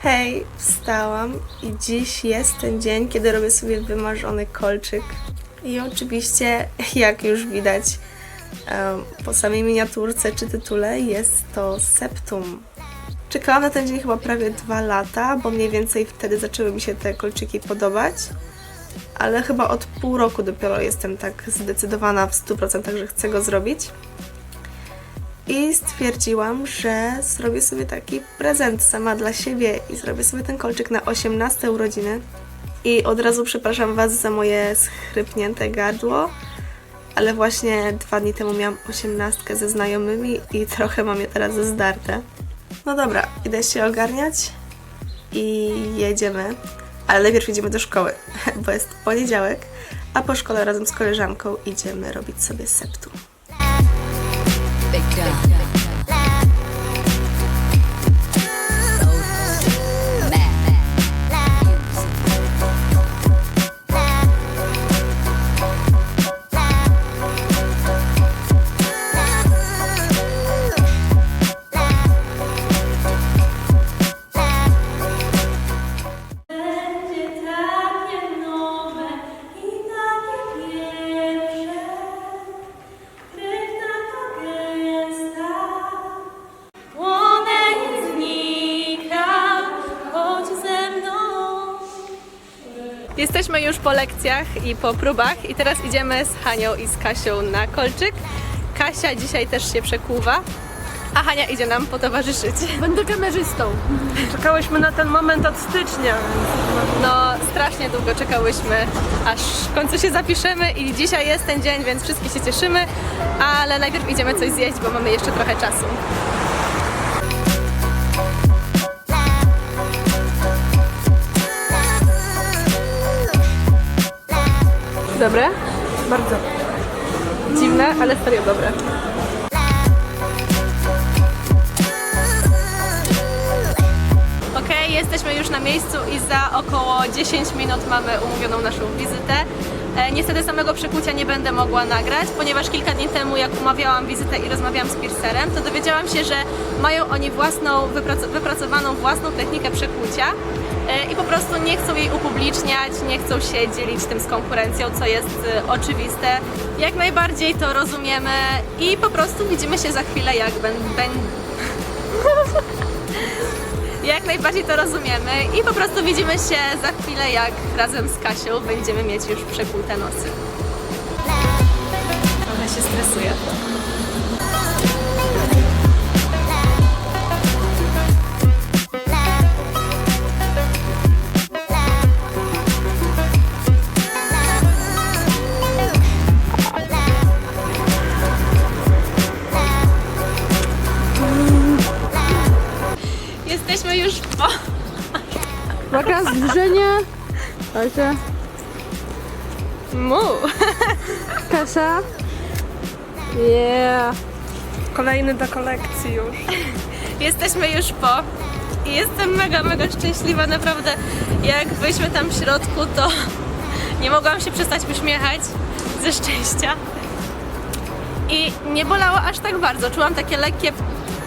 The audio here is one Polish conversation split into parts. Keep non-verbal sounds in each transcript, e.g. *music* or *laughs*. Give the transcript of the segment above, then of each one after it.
Hej, wstałam i dziś jest ten dzień, kiedy robię sobie wymarzony kolczyk. I oczywiście, jak już widać po samej miniaturce czy tytule, jest to septum. Czekałam na ten dzień chyba prawie dwa lata, bo mniej więcej wtedy zaczęły mi się te kolczyki podobać. Ale chyba od pół roku dopiero jestem tak zdecydowana w 100%, że chcę go zrobić. I stwierdziłam, że zrobię sobie taki prezent sama dla siebie i zrobię sobie ten kolczyk na 18 urodziny. I od razu przepraszam Was za moje schrypnięte gardło, ale właśnie dwa dni temu miałam 18 ze znajomymi i trochę mam je teraz zdarte. No dobra, idę się ogarniać i jedziemy. Ale najpierw idziemy do szkoły, *laughs* bo jest poniedziałek, a po szkole razem z koleżanką idziemy robić sobie septum. Big Becca. Jesteśmy już po lekcjach i po próbach i teraz idziemy z Hanią i z Kasią na kolczyk. Kasia dzisiaj też się przekuwa, a Hania idzie nam potowarzyszyć. Będę kamerzystą. Czekałyśmy na ten moment od stycznia. No, strasznie długo czekałyśmy, aż w końcu się zapiszemy i dzisiaj jest ten dzień, więc wszystkie się cieszymy, ale najpierw idziemy coś zjeść, bo mamy jeszcze trochę czasu. Dobre? Bardzo. Dziwne, ale serio dobre. Już na miejscu i za około 10 minut mamy umówioną naszą wizytę. E, niestety samego przekucia nie będę mogła nagrać, ponieważ kilka dni temu jak umawiałam wizytę i rozmawiałam z piercerem, to dowiedziałam się, że mają oni własną, wyprac- wypracowaną własną technikę przekucia e, i po prostu nie chcą jej upubliczniać, nie chcą się dzielić tym z konkurencją, co jest e, oczywiste. Jak najbardziej to rozumiemy i po prostu widzimy się za chwilę, jak ben, ben... *laughs* jak najbardziej to rozumiemy i po prostu widzimy się za chwilę, jak razem z Kasią będziemy mieć już przekute nosy. Trochę się stresuję. Już po... Uwaga, zbliżenie. Kasia. Mu! Kasia. Yeah. Kolejny do kolekcji już. Jesteśmy już po i jestem mega, mega szczęśliwa, naprawdę. Jak byliśmy tam w środku, to nie mogłam się przestać uśmiechać ze szczęścia. I nie bolało aż tak bardzo. Czułam takie lekkie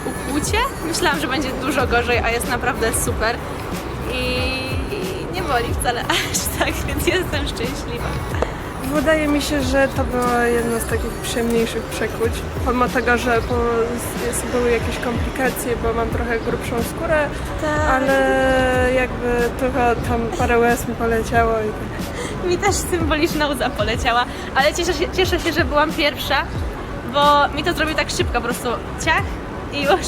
ukłucie. Myślałam, że będzie dużo gorzej, a jest naprawdę super. I nie boli wcale *laughs* aż tak, więc jestem szczęśliwa. Wydaje mi się, że to było jedno z takich przyjemniejszych przekuć. Pomimo tego, że po, jest, były jakieś komplikacje, bo mam trochę grubszą skórę, ale jakby tylko tam parę łez mi poleciało i tak. Mi też symboliczna łza poleciała, ale cieszę się, cieszę się, że byłam pierwsza, bo mi to zrobił tak szybko, po prostu ciach i już.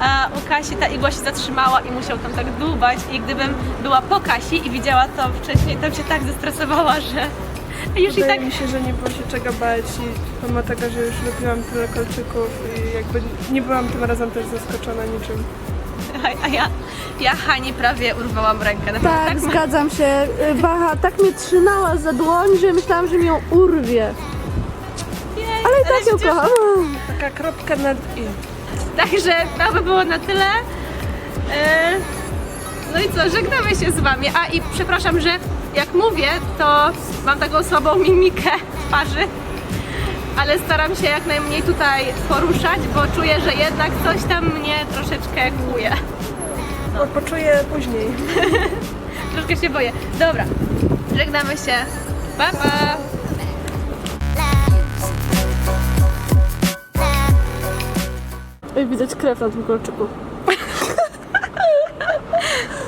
A u Kasi ta igła się zatrzymała i musiał tam tak dłubać i gdybym była po Kasi i widziała to wcześniej, to bym się tak zestresowała, że już i Wydaje tak... mi się, że nie było się czego bać i pomimo tego, że już lubiłam tyle kolczyków i jakby nie byłam tym razem też zaskoczona niczym. A ja, ja Hani prawie urwałam rękę. Naprawdę Tak, ma- zgadzam się. Y, Bacha tak mnie trzymała za dłoń, że myślałam, że mi ją urwie. Jej, Ale i tak ją kocham. Taka kropka nad i. Także to by było na tyle. E, No i co, żegnamy się z Wami. A i przepraszam, że jak mówię, to mam taką słabą mimikę twarzy, ale staram się jak najmniej tutaj poruszać, bo czuję, że jednak coś tam mnie troszeczkę kłuje. Bo poczuję później. *laughs* Troszkę się boję. Dobra, żegnamy się. Pa, pa! Widać krew na tym kolczyku.